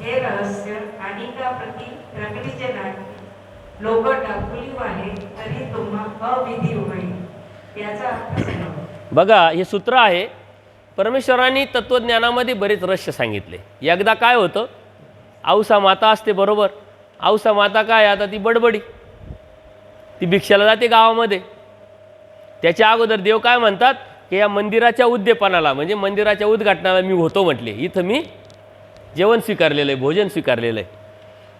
हे रहस्य अनेकाप्रती रगडीचे नाही लोक डाकुली वाहे तरी तुम्हा अविधी होईल. याचा अर्थ बघा हे सूत्र आहे. परमेश्वरांनी तत्त्वज्ञानामध्ये बरेच रहस्य सांगितले. एकदा काय होतं? औसा माता असते बरोबर. औसा माता काय? आता ती बडबडी. ती भिक्षाला जाते गावामध्ये. त्याच्या अगोदर देव काय म्हणतात? की या मंदिराच्या उद्देपनाला म्हणजे मंदिराच्या उद्घाटनाला मी होतो म्हटले. इथं मी जेवण स्वीकारलेलं आहे भोजन स्वीकारलेलं आहे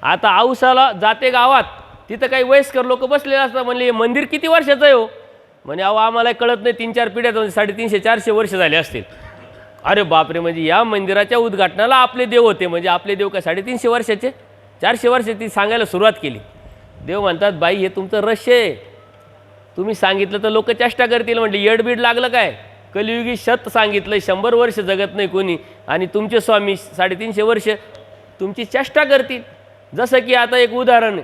आता औसाला जाते गावात तिथं काही वयस्कर लोक बसलेले असतात म्हणले हे मंदिर किती वर्षाचं आहे हो? म्हणे अहो आम्हाला कळत नाही तीन चार पिढ्यात म्हणजे साडेतीनशे चारशे वर्ष झाले असतील. अरे बापरे म्हणजे या मंदिराच्या उद्घाटनाला आपले देव होते म्हणजे आपले देव काय साडेतीनशे वर्षाचे? चारशे वर्ष ती सांगायला सुरुवात केली. देव म्हणतात बाई हे तुमचं रश्य आहे. तुम्ही सांगितलं तर लोक चेष्टा करतील म्हणजे येडबीड लागलं काय? कलियुगी शत सांगितलं शंभर वर्ष जगत नाही कोणी. आणि तुमचे स्वामी साडेतीनशे वर्ष तुमची चेष्टा करतील. जसं की आता एक उदाहरण आहे.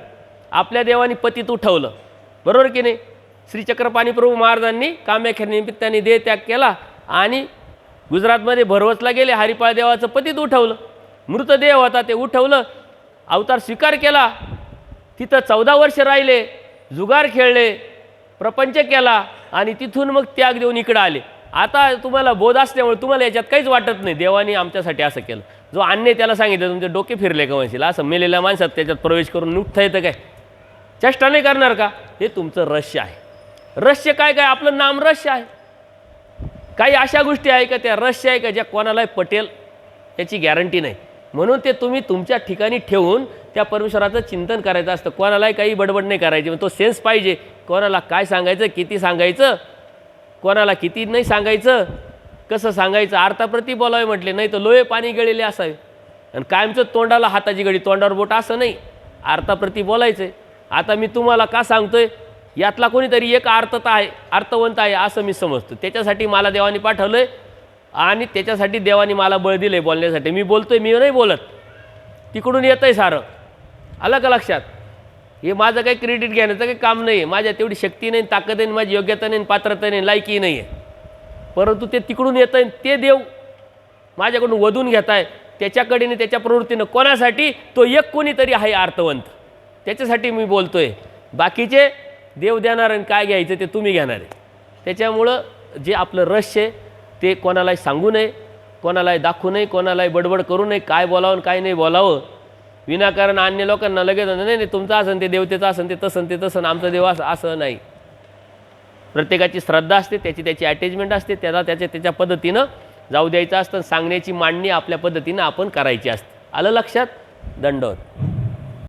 आपल्या देवाने पतीत उठवलं. बरोबर की नाही? श्री चक्रपाणी प्रभू महाराजांनी कामाख्या निमित्ताने देह त्याग केला आणि गुजरातमध्ये भरवसला गेले हरिपाळ देवाचं पतीत उठवलं. मृतदेह होता ते उठवलं. अवतार स्वीकार केला. तिथं चौदा वर्ष राहिले जुगार खेळले प्रपंच केला आणि तिथून मग त्याग देऊन इकडं आले. आता तुम्हाला बोध असल्यामुळे तुम्हाला याच्यात काहीच वाटत नाही. देवाने आमच्यासाठी असं केलं. जो अन्य त्याला सांगितलं तुमचे डोके फिरले का म्हणशील? असं मेलेल्या माणसात त्याच्यात प्रवेश करून उठता येतं काय? चेष्टा नाही करणार का? हे तुमचं रहस्य आहे. रहस्य काय काय? आपलं नाम रहस्य आहे. काही अशा गोष्टी आहे का? त्या रहस्य आहे का? ज्या कोणालाही पटेल याची गॅरंटी नाही. म्हणून ते तुम्ही तुमच्या ठिकाणी ठेवून त्या परमेश्वराचं चिंतन करायचं असतं. कोणालाही काही बडबड नाही करायची. तो सेन्स पाहिजे. कोणाला काय सांगायचं किती सांगायचं कोणाला किती नाही सांगायचं? कसं सांगायचं? आर्थाप्रती बोलावे म्हटले नाही तर लोहे पाणी गळलेले असावे. आणि कायमचं तोंडाला हाताची गळी तोंडावर बोट असं नाही. आर्थाप्रती बोलायचं. आहे आता मी तुम्हाला का सांगतोय? यातला कोणीतरी एक अर्थता आहे अर्थवंत आहे असं मी समजतो. त्याच्यासाठी मला देवाने पाठवलं आहे आणि त्याच्यासाठी देवाने मला बळ दिलं आहे बोलण्यासाठी. मी बोलतोय मी नाही बोलत. तिकडून येतं आहे सारं. आलं का लक्षात? हे माझं काही क्रेडिट घेण्याचं काही काम नाही आहे माझ्या तेवढी शक्ती नाही ताकद नाही माझी योग्यता नाही पात्रता नाही लायकी नाही आहे परंतु ते तिकडून येतं आहे ते देव माझ्याकडून वधून घेत आहे त्याच्याकडे त्याच्या प्रवृत्तीनं कोणासाठी? तो एक कोणीतरी आहे अर्थवंत. त्याच्यासाठी मी बोलतो आहे बाकीचे देव देणार आणि काय घ्यायचं ते तुम्ही घेणार आहे. त्याच्यामुळं जे आपलं रहस्य आहे ते कोणालाही सांगू नये कोणालाही दाखवू नये कोणालाही बडबड करू नये काय बोलावं आणि काय नाही बोलावं विनाकारण अन्य लोकांना लगेच नाही नाही तुमचं असन ते देवतेचं असं ते तसं ते तसं आमचं देव असं असं नाही. प्रत्येकाची श्रद्धा असते त्याची त्याची अटॅचमेंट असते त्याला त्याच्या त्याच्या पद्धतीनं जाऊ द्यायचं असतं सांगण्याची मांडणी आपल्या पद्धतीनं आपण करायची असते. आलं लक्षात? दंडवत.